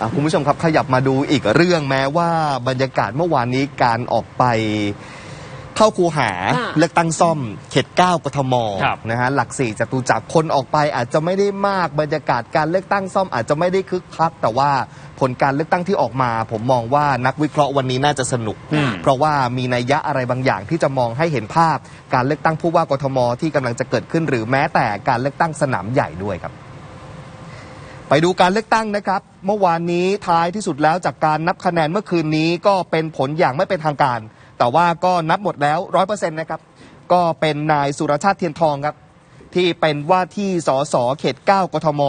อะคุณผู้ชมครับขยับมาดูอีกเรื่องแม้ว่าบรรยากาศเมื่อวานนี้การออกไปเข้าคูหาค่ะเลือกตั้งซ่อมเขตเก้ากทมครับนะฮะหลักสี่จตุจักรคนออกไปอาจจะไม่ได้มากบรรยากาศการเลือกตั้งซ่อมอาจจะไม่ได้คึกคักแต่ว่าผลการเลือกตั้งที่ออกมา ผมมองว่านักวิเคราะห์วันนี้น่าจะสนุก อืม เพราะว่ามีนัยยะอะไรบางอย่างที่จะมองให้เห็นภาพ การเลือกตั้งผู้ว่ากทมที่กำลังจะเกิดขึ้น หรือแม้แต่การเลือกตั้งสนามใหญ่ด้วยครับ ไปดูการเลือกตั้งนะครับ เมื่อวานนี้ท้ายที่สุดแล้วจากการนับคะแนนเมื่อคืนนี้ก็เป็นผลอย่างไม่เป็นทางการ แต่ว่าก็นับหมดแล้วร้อยเปอร์เซ็นต์นะครับ ก็เป็นนายสุรชาติเทียนทองครับ ที่เป็นว่าที่สสเขต 9กทม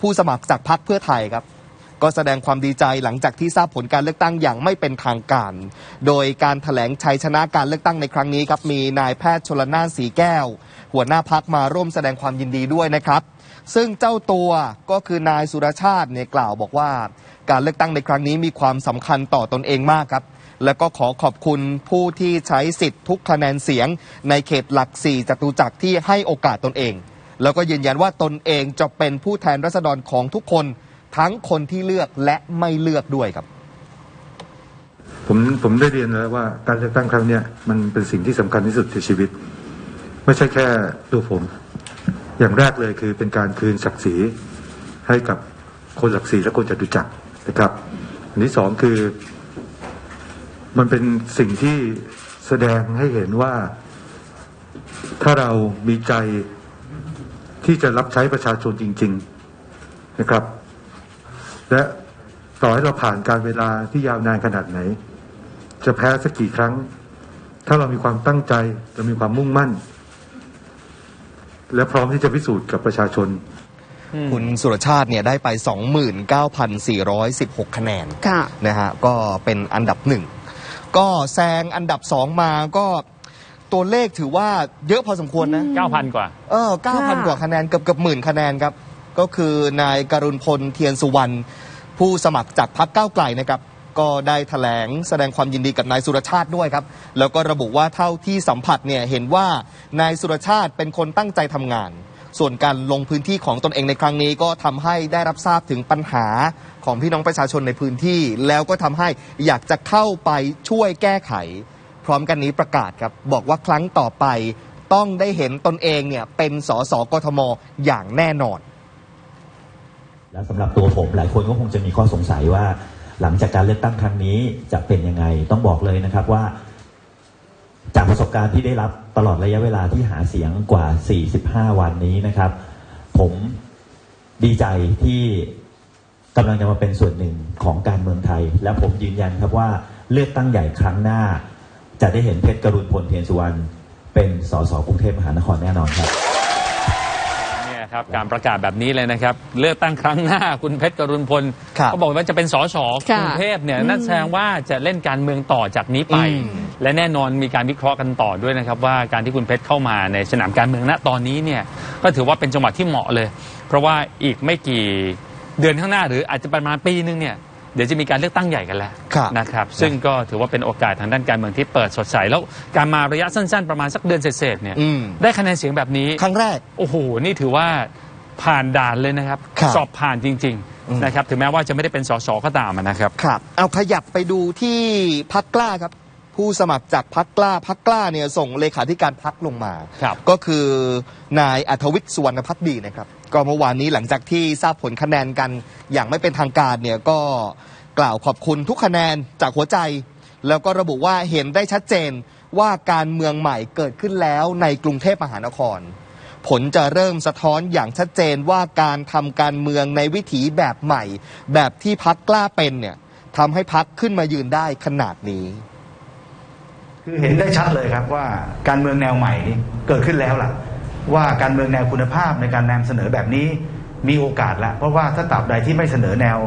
ผู้สมัครจากพรรคเพื่อไทยครับ ก็แสดงความดีใจหลังจากที่ทราบผลการเลือกตั้งอย่างไม่เป็นทางการ โดยการถแถลงชัยชนะการเลือกตั้งในครั้งนี้ครับมีนายแพทย์ชลนานสีแก้ว หัวหน้าพักมาร่วมแสดงความยินดีด้วยนะครับ ซึ่งเจ้าตัวก็คือนายสุรชาติเนี่ยกล่าวบอกว่า การเลือกตั้งในครั้งนี้มีความสำคัญต่อตนเองมากครับ แล้วก็ขอขอบคุณผู้ที่ใช้สิทธิ์ทุกคะแนนเสียง ในเขตหลักสี่จตุจักรที่ให้โอกาสตนเอง แล้วก็ยืนยันว่าตนเองจะเป็นผู้แทนรัษฎรของทุกคน ทั้งคนที่เลือกและไม่เลือกด้วยครับผมผมได้เรียนแล้วว่าการเลือกตั้งครั้งนี้มันเป็นสิ่งที่สำคัญที่สุดในชีวิต ไม่ใช่แค่ตัวผม อย่างแรกเลยคือเป็นการคืนศักดิ์ศรีให้กับคนหลักสี่และคนจตุจักรนะครับ อันที่สองคือ มันเป็นสิ่งที่แสดงให้เห็นว่าถ้าเรามีใจที่จะรับใช้ประชาชนจริง ๆนะครับ และต่อให้เราผ่านการเวลาที่ยาวนานขนาดไหน จะแพ้สักกี่ครั้ง ถ้าเรามีความตั้งใจ เรามีความมุ่งมั่น และพร้อมที่จะพิสูจน์กับประชาชน คุณสุรชาติเนี่ยได้ไป 29,416 คะแนนค่ะ นะฮะก็เป็นอันดับหนึ่งก็แซงอันดับสองมาก็ตัวเลขถือว่าเยอะพอสมควรนะ 9,000 กว่า เออ9,000 กว่าคะแนนเกือบเกือบหมื่นคะแนนครับ ก็คือนายการุณพลเทียนสุวรรณผู้สมัครจากพรรคก้าวไกลนะครับ ก็ได้ถแถลงแสดงความยินดีกับนายสุรชาติด้วยครับ แล้วก็ระบุว่าเท่าที่สัมผัสเนี่ยเห็นว่านายสุรชาติเป็นคนตั้งใจทำงาน ส่วนการลงพื้นที่ของตนเองในครั้งนี้ก็ทำให้ได้รับทราบถึงปัญหาของพี่น้องประชาชนในพื้นที่ แล้วก็ทำให้อยากจะเข้าไปช่วยแก้ไข พร้อมกันนี้ประกาศครับ บอกว่าครั้งต่อไปต้องได้เห็นตนเองเนี่ยเป็นสสกทมอย่างแน่นอน และสำหรับตัวผมหลายคนก็คงจะมีข้อสงสัยว่า หลังจากการเลือกตั้งครั้งนี้จะเป็นยังไงต้องบอกเลยนะครับว่า จากประสบการณ์ที่ได้รับตลอดระยะเวลาที่หาเสียงกว่า 45 วันนี้นะครับ ผมดีใจที่กำลังจะมาเป็นส่วนหนึ่งของการเมืองไทย และผมยืนยันครับว่าเลือกตั้งใหญ่ครั้งหน้า จะได้เห็นเพชรกรุณพลเทียนสุวรรณเป็นสสกรุงเทพมหานครแน่นอนครับ นี่ยครับการประกาศแบบนี้เลยนะครับ เลือกตั้งครั้งหน้าคุณเพชรกรุณพลครับก็บอกว่าจะเป็นสสกค่ะรุงเทพเนี่ยนั่นแสดงว่าจะเล่นการเมืองต่อจากนี้ไปอืมและแน่นอนมีการวิเคราะห์กันต่อด้วยนะครับว่าการที่คุณเพชรเข้ามาในสนามการเมืองณตอนนี้เนี่ยก็ถือว่าเป็นจังหวะที่เหมาะเลย เพราะว่าอีกไม่กี่เดือนข้างหน้าหรืออาจจะประมาณปีนึงเนี่ย เดี๋ยวจะมีการเลือกตั้งใหญ่กันแล้วครับนะครับ ซึ่งก็ถือว่าเป็นโอกาสทางด้านการเมืองที่เปิดสดใส แล้วการมาระยะสั้นๆ ประมาณสักเดือนเศษๆเนี่ยอืม ได้คะแนนเสียงแบบนี้ ครั้งแรก โอ้โห นี่ถือว่าผ่านด่านเลยนะครับ ครับสอบผ่านจริงอืม ๆนะครับ ถึงแม้ว่าจะไม่ได้เป็นสสก็ตามนะครับ ครับ เอาขยับไปดูที่พักกล้าครับ ผู้สมัครจากพักกล้าพักกล้าเนี่ยส่งเลขาธิการพักลงมา ครับ ก็คือนายอัธวิทย์สุวรรณพักดีนะครับ ก็เมื่อวานนี้หลังจากที่ทราบผลคะแนนกันอย่างไม่เป็นทางการเนี่ยก็กล่าวขอบคุณทุกคะแนนจากหัวใจ แล้วก็ระบุว่าเห็นได้ชัดเจนว่าการเมืองใหม่เกิดขึ้นแล้วในกรุงเทพมหานคร ผลจะเริ่มสะท้อนอย่างชัดเจนว่าการทำการเมืองในวิถีแบบใหม่ แบบที่พักกล้าเป็นเนี่ยทำให้พักขึ้นมายืนได้ขนาดนี้ คือเห็นได้ชัดเลยครับว่าการเมืองแนวใหม่นี้เกิดขึ้นแล้วล่ะ ว่าการเมืองแนวคุณภาพในการนำเสนอแบบนี้มีโอกาสล้วเพราะว่าถ้าตราบใดที่ไม่เสนอแนว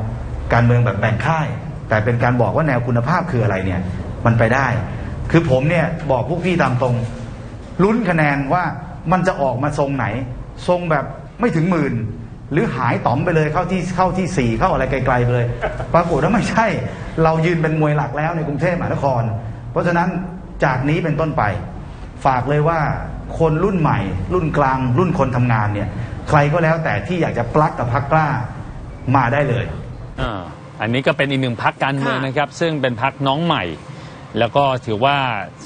การเมืองแบบแบ่งค่าย แต่เป็นการบอกว่าแนวคุณภาพคืออะไรเนี่ยมันไปได้ คือผมเนี่ยบอกพวกพี่ตามตรงลุ้นคะแนนว่ามันจะออกมาทรงไหน ทรงแบบไม่ถึงหมื่นหรือหายต่อมไปเลยเข้าที่เข้าที่สี่เข้าอะไรไกลๆไปเลย ปรากฏว่าไม่ใช่ เรายืนเป็นมวยหลักแล้วในกรุงเทพมหานคร เพราะฉะนั้น จากนี้เป็นต้นไป ฝากเลยว่าคนรุ่นใหม่ รุ่นกลาง รุ่นคนทำงานเนี่ย ใครก็แล้วแต่ที่อยากจะปลักกับพักกล้ามาได้เลยอ่าอันนี้ก็เป็นอีกหนึ่งพักการเมืองค่ะนะครับ ซึ่งเป็นพักน้องใหม่ แล้วก็ถือว่า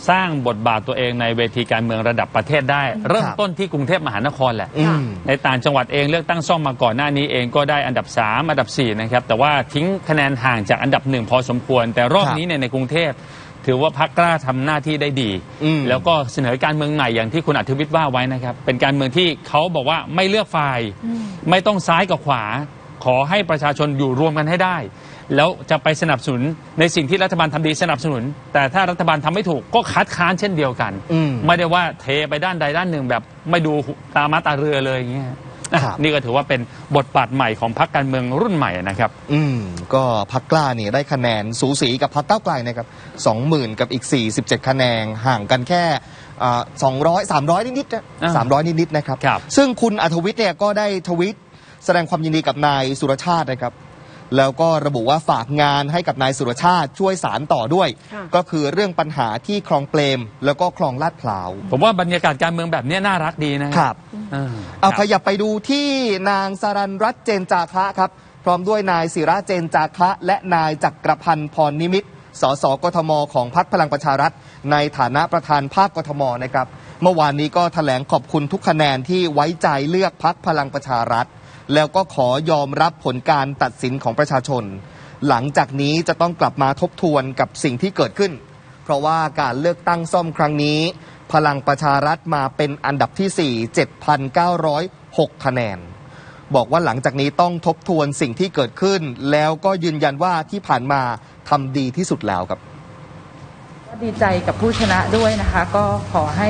สร้างบทบาทตัวเองในเวทีการเมืองระดับประเทศได้ เริ่มต้นที่กรุงเทพมหานครแหละอืมในต่างจังหวัดเองเลือกตั้งซ่อมมาก่อนหน้านี้เองก็ได้อันดับ 3 อันดับ4นะครับแต่ว่าทิ้งคะแนนห่างจากอันดับหนึ่งพอสมควร แต่รอบครับนี้เนี่ยในกรุงเทพ ถือว่าพักกล้าทำหน้าที่ได้ดี อืม แล้วก็เสนอการเมืองใหม่อย่างที่คุณอัธวิทย์ว่าไว้นะครับ เป็นการเมืองที่เขาบอกว่าไม่เลือกฝ่าย ไม่ต้องซ้ายกับขวา ขอให้ประชาชนอยู่รวมกันให้ได้ แล้วจะไปสนับสนุนในสิ่งที่รัฐบาลทำดีสนับสนุน แต่ถ้ารัฐบาลทำไม่ถูกก็คัดค้านเช่นเดียวกัน อืม ไม่ได้ว่าเทไปด้านใดด้านหนึ่งแบบไม่ดูตามาตาเรือเลยอย่างเงี้ย อะครับ นี่ก็ถือว่าเป็นบทบาทใหม่ของพรรคการเมืองรุ่นใหม่นะครับ อืม ก็พักกล้าเนี่ยได้คะแนนสูสีกับพักเก้าวไกลนะครับสองหมื่นกับอีก 47 คะแนนห่างกันแค่สองร้อยสามร้อยนิดๆนะอ่าสามร้อยนิดๆนะครับ ครับ ซึ่งคุณอัธวิทย์เนี่ยก็ได้ทวิตแสดงความยินดีกับนายสุรชาตินะครับ แล้วก็ระบุว่าฝากงานให้กับนายสุรชาติช่วยสารต่อด้วย ค่ะ ก็คือเรื่องปัญหาที่คลองเปรม แล้วก็คลองลาดพร้าว ผมว่าบรรยากาศการเมืองแบบเนี้ยน่ารักดีนะครับ อ่าเอาคขรับยับไปดูที่นางสารันรัตน์เจนจาคะครับ พร้อมด้วยนายศิระเจนจาคะ และนายจักรพันธ์พรนิมิตรสสกทม ของพรรคพลังประชารัฐ ในฐานะประธานภาคกทมนะครับ เมื่อวานนี้ก็แถลงขอบคุณทุกคะแนนที่ไว้ใจเลือกพรรคพลังประชารัฐ แล้วก็ขอยอมรับผลการตัดสินของประชาชน หลังจากนี้จะต้องกลับมาทบทวนกับสิ่งที่เกิดขึ้น เพราะว่าการเลือกตั้งซ่อมครั้งนี้ พลังประชารัฐมาเป็นอันดับที่ 4 7,906 คะแนน บอกว่าหลังจากนี้ต้องทบทวนสิ่งที่เกิดขึ้น แล้วก็ยืนยันว่าที่ผ่านมาทำดีที่สุดแล้วครับ ดีใจกับผู้ชนะด้วยนะคะ ก็ขอให้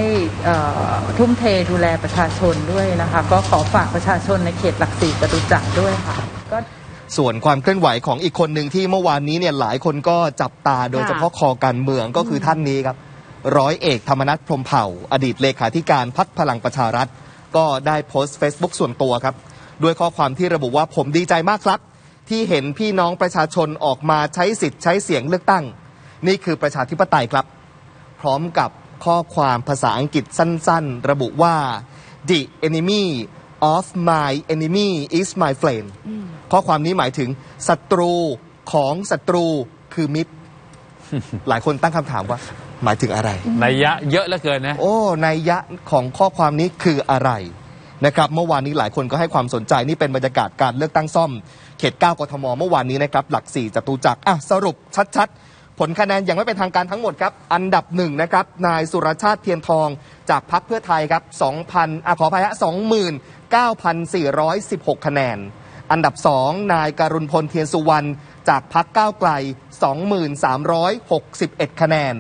ทุ่มเทดูแลประชาชนด้วยนะคะ ก็ขอฝากประชาชนในเขตหลักสี่จตุจักรด้วยค่ะก็ส่วนความเคลื่อนไหวของอีกคนหนึ่งที่เมื่อวานนี้เนี่ยหลายคนก็จับตาโดยเฉพาะคอการเมืองก็คือท่านนี้ครับ ร้อยเอกธรรมนัฐพรมเผ่า อดีตเลขาธิการพักพลังประชารัฐ ก็ได้โพสต์ Facebook ส่วนตัวครับ ด้วยข้อความที่ระบุว่าผมดีใจมากครับ ที่เห็นพี่น้องประชาชนออกมาใช้สิทธิ์ใช้เสียงเลือกตั้ง นี่คือประชาธิปไตยครับ พร้อมกับข้อความภาษาอังกฤษสั้นๆ ระบุว่า the enemy of my enemy is my friend ข้อความนี้หมายถึงศัตรูของศัตรูคือมิตร หลายคนตั้งคำถามว่า หมายถึงอะไรนัยยะเยอะเหลือเกินนะ โอ้ในยยะของข้อความนี้คืออะไรนะครับเมื่อวานนี้หลายคนก็ให้ความสนใจนี่เป็นบรรยากาศการเลือกตั้งซ่อม เขต 9กทมเมื่อวานนี้นะครับหลัก 4จตุจักรอะสรุปชัดๆ ผลคะแนนยังไม่เป็นทางการทั้งหมดครับ อันดับหนึ่งนะครับ นายสุรชาติเทียนทองจากพักเพื่อไทยครับ2,000อะขออภัยฮะ29,416 คะแนน อันดับ2นายการุณพลเทียนสุวรรณจากพักก้าวไกล 2361 คะแนน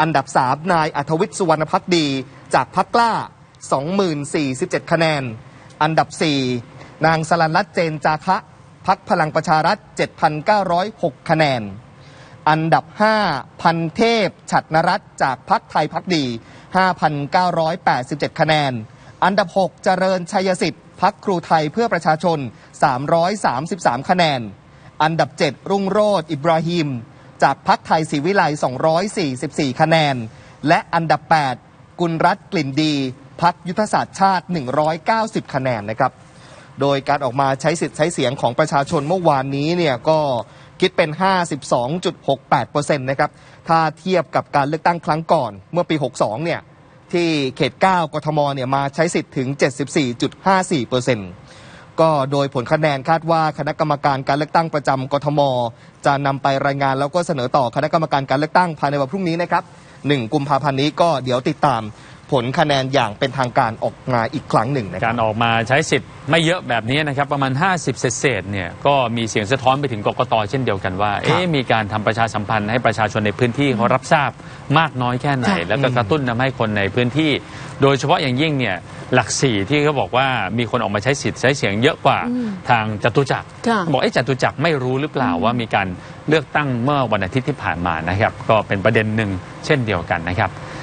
อันดับ3นายอัธวิทย์สุวรรณพักดี จากพักกล้า 2047 คะแนน อันดับ4นางสลันรัตเจนจาคะพักพลังประชารัฐ 7,906 คะแนน อันดับ 5 พันเทพ ฉัตรนรัตน์จากพักไทยพักดี 5,987 คะแนน อันดับ 6 เจริญชัยสิทธิ์พักครูไทยเพื่อประชาชน 333 คะแนน อันดับ 7 รุ่งโรจน์อิบราฮิม จากพักไทยศรีวิไล244 คะแนน และอันดับ 8 กุลรัตน์กลิ่นดี พักยุทธศาสตร์ชาติ 190 คะแนนนะครับ โดยการออกมาใช้สิทธิ์ใช้เสียงของประชาชนเมื่อวานนี้เนี่ยก็ คิดเป็น 52.68%นะครับ ถ้าเทียบกับการเลือกตั้งครั้งก่อนเมื่อปี 62 เนี่ย ที่เขต 9 กทม เนี่ยมาใช้สิทธิ์ถึง 74.54%ก็โดยผลคะแนนคาดว่าคณะกรรมการการเลือกตั้งประจำกทม จะนำไปรายงานแล้วก็เสนอต่อคณะกรรมการการเลือกตั้งภายในวันพรุ่งนี้นะครับ 1 กุมภาพันธ์นี้ก็เดี๋ยวติดตาม ผลคะแนนอย่างเป็นทางการออกมาอีกครั้งหนึ่งนะครับการออกมาใช้สิทธิ์ไม่เยอะแบบนี้นะครับ ประมาณ 50 เศษๆเนี่ยก็มีเสียงสะท้อนไปถึงกกตเช่นเดียวกันว่าเอ๊ะมีการทำประชาสัมพันธ์ให้ประชาชนในพื้นที่เขารับทราบมากน้อยแค่ไหน แล้วก็กระตุ้นทำให้คนในพื้นที่ โดยเฉพาะอย่างยิ่งเนี่ยหลักสี่ที่เขาบอกว่ามีคนออกมาใช้สิทธิ์ใช้เสียงเยอะกว่าทางจตุจักรค่ะบอกไอ้จตุจักรไม่รู้หรือเปล่าว่ามีการเลือกตั้งเมื่อวันอาทิตย์ที่ผ่านมานะครับ ก็เป็นประเด็นหนึ่งเช่นเดียวกันนะครับ